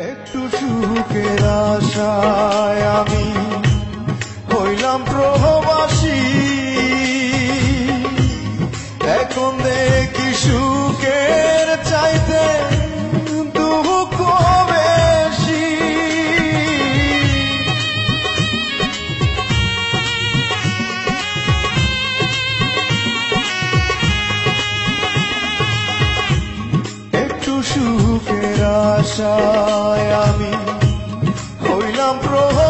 একটু সুখের আশায় আমি হইলাম প্রভবাসী এখন দেখি সুখের চাইতে আশায় আমি হইলাম প্রবাসী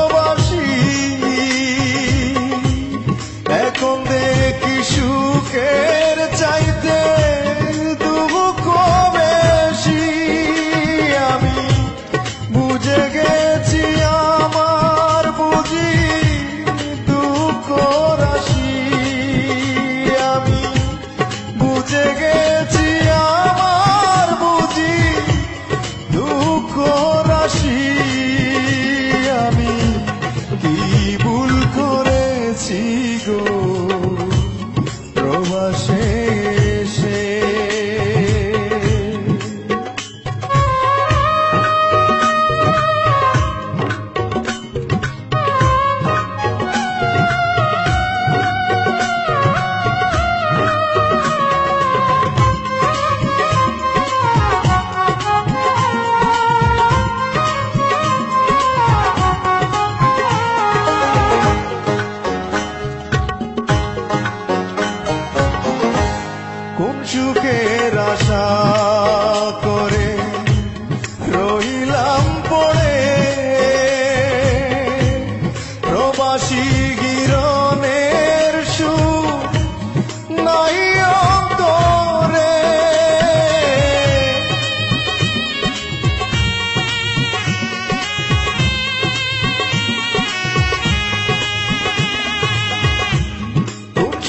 ভুল করেছি গো। সুখের আশা।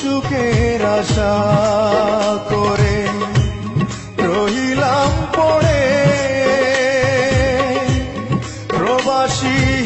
সুখের আশা করে রহিলাম পড়ে। প্রবাসী